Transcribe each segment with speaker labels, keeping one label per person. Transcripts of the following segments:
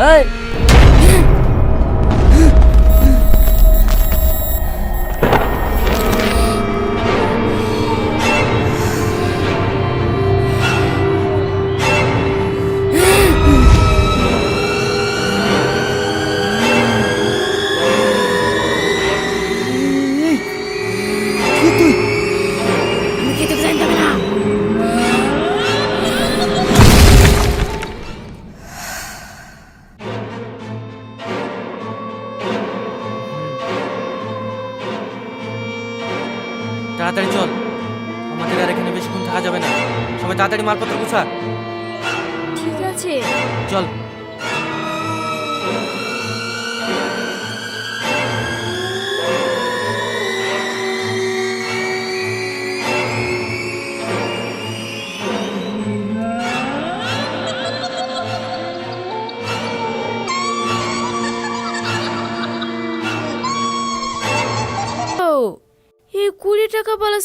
Speaker 1: এই
Speaker 2: তাড়াতাড়ি চল। আমাদের আর এখানে বেশিক্ষণ থাকা যাবে না। সবাই তাড়াতাড়ি মালপত্র গুছা।
Speaker 3: ঠিক আছে।
Speaker 2: চল।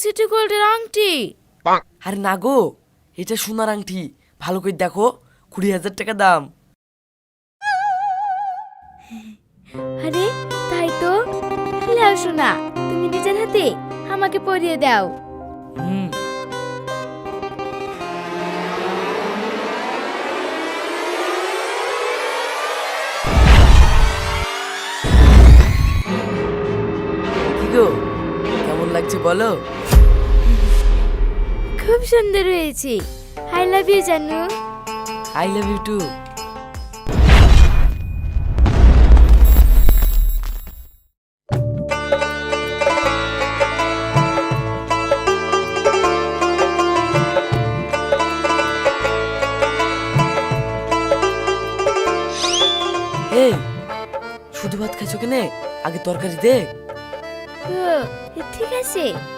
Speaker 3: সিটি গোল্ডের আংটি।
Speaker 1: আরে না গো এটা সোনার আংটি। ভালো করে দেখো কুড়ি হাজার টাকা দাম।
Speaker 3: আরে তাই তো? লাও শোনা তুমি নিজের হাতে আমাকে পরিয়ে দাও।
Speaker 1: হুম লাগছে বলো।
Speaker 3: খুব সুন্দর হয়েছে। আই লাভ ইউ জানু।
Speaker 1: আই লাভ ইউ টু শুধু ভাত খাইছো কেনে? আগে তরকারি দে।
Speaker 3: ও ঠিক আছে এ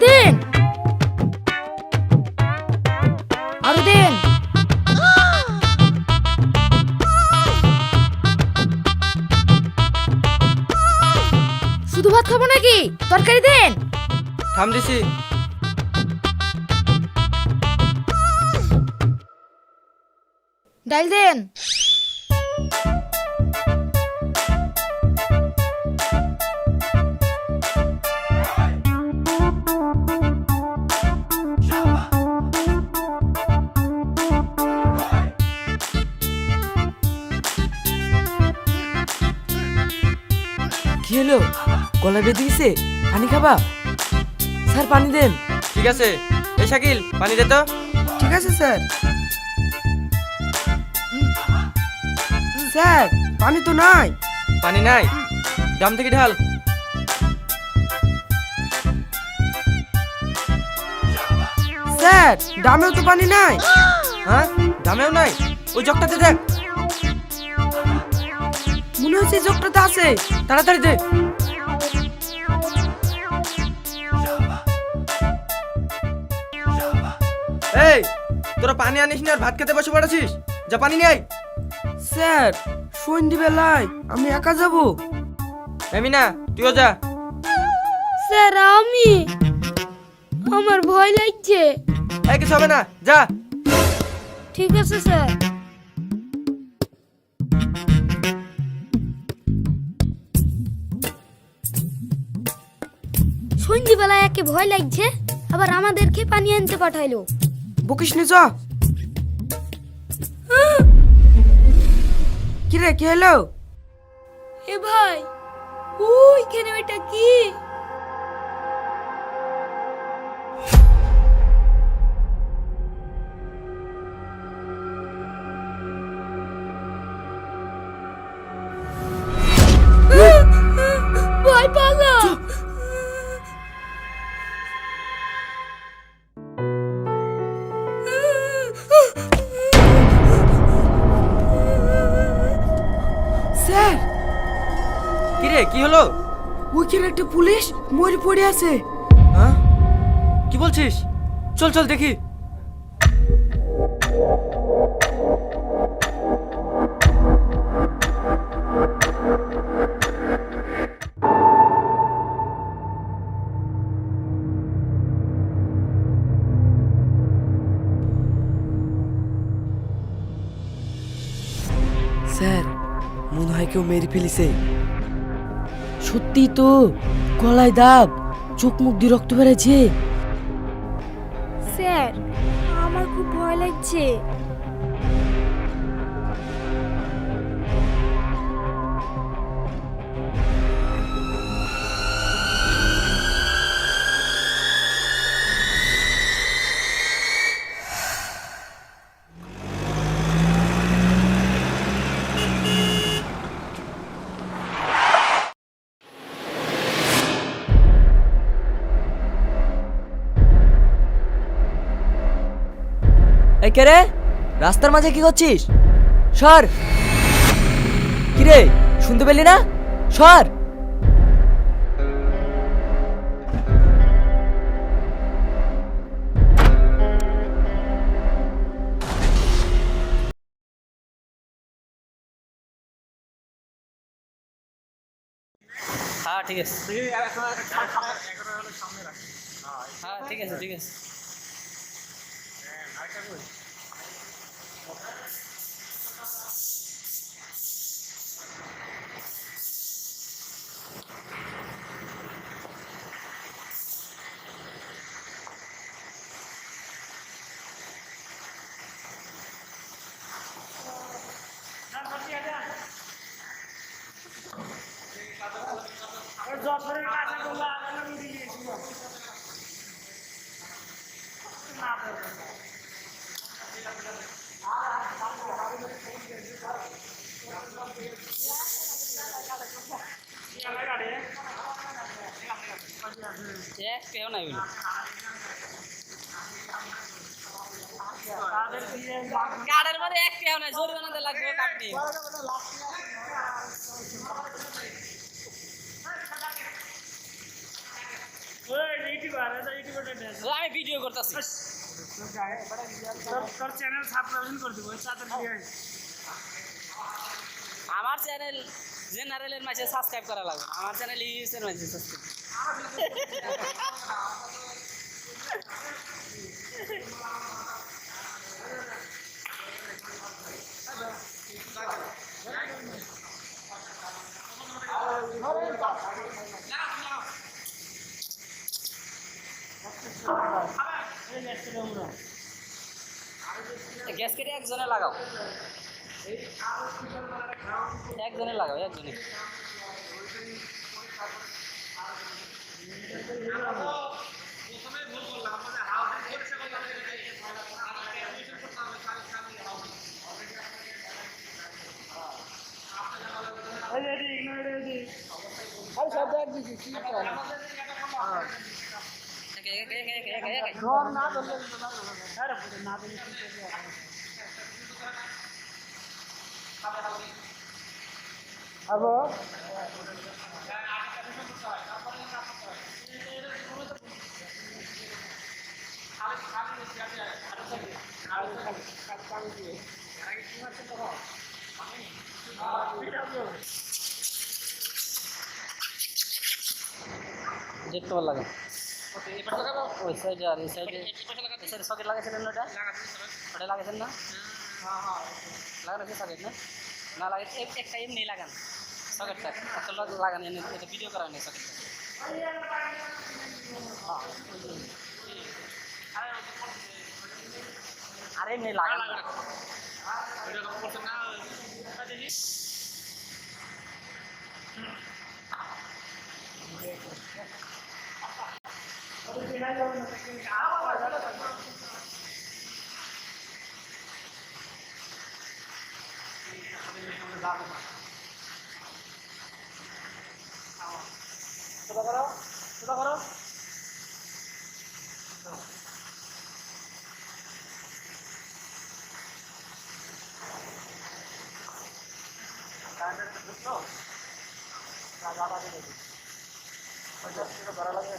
Speaker 3: দেন আরও দেন শুধু ভাত খাব নাকি? তরকারি দেন!
Speaker 2: থাম দিছি।
Speaker 3: ডাল দেন!
Speaker 1: কি হলো? গলা বেঁধে গেছে পানি খাবা? স্যার পানি দেন।
Speaker 2: ঠিক আছে। এই শাকিল পানি দে তো।
Speaker 1: ঠিক আছে স্যার। স্যার পানি তো নাই।
Speaker 2: পানি নাই? দাম থেকে ঢাল।
Speaker 1: স্যার ডামেও তো পানি নাই।
Speaker 2: হ্যাঁ? দামেও নাই? ওই জগটাতে দেখ।
Speaker 1: মনে হচ্ছে জগটাতে আছে।
Speaker 2: তাড়াতাড়ি দে। এই তোরা পানি আনিস না আর ভাত খেতে বসে পড়েছিস? যা পানি নেই
Speaker 1: স্যার সন্ধ্যেবেলায় আমি একা যাব।
Speaker 2: এমিনা তুইও যা।
Speaker 3: স্যার আমি? আমার ভয় লাগছে।
Speaker 2: এই কিছু হবে না যা।
Speaker 3: ঠিক আছে স্যার। সন্ধ্যেবেলায় ভয় লাগছে আবার আমাদেরকে পানি আনতে পাঠাইলো।
Speaker 1: বকিস নি যা কি রে কি হলো?
Speaker 3: এ ভাই ওইখানে ওইটা কি?
Speaker 4: কি হলো?
Speaker 1: ওইখানে একটা পুলিশ মরে পড়ে আছে।
Speaker 4: হ্যাঁ? কি বলছিস? চল চল দেখি।
Speaker 1: স্যার মনে হয় কেউ মেরে ফেলেছে। সত্যি তো গলায় দাগ চোখ মুখ দিয়ে রক্ত বেড়েছে
Speaker 3: স্যার আমার খুব ভয় লাগছে।
Speaker 1: এই রে? রাস্তার মাঝে কি করছিস? সর। কি রে শুনতে পেলি না? সর।
Speaker 4: হ্যাঁ ঠিক আছে। হ্যাঁ ঠিক আছে ঠিক আছে। Thank you. এক কেউ নাই বলি। কার্ডের মধ্যে এক কেউ নাই জরিমানা লাগবে কাটনি আমি ভিডিও করতেছি।
Speaker 5: তোর চ্যানেল সাবস্ক্রাইব করে দিব চাদর
Speaker 4: আমার চ্যানেল জেনারেলের মাঝে সাবস্ক্রাইব করা লাগবে আমার চ্যানেল ইউএসের মাঝে সাবস্ক্রাইব গ্যাস কেটে একজনে লাগাও একজনে লাগাও একজনে একে, একে, একে, একে, একে, একে।
Speaker 5: ধর না ধরলে আরে পুরো না দিলে কি করবে আবো
Speaker 4: দেখতে ভালো লাগে। ওই সাইডে আর এই সাইডে সাইডে সকেট লাগাইছিলেন ওটা? ওটা লাগাইছেন না? লাগানো কি সকেট না? না লাগে একটা এমনি লাগান। সকেটটা একটা লাগান এটা ভিডিও করা নেই সকেটটা আরে এমনি না।
Speaker 5: ছোট করো ছোট করো
Speaker 4: একটু লাগে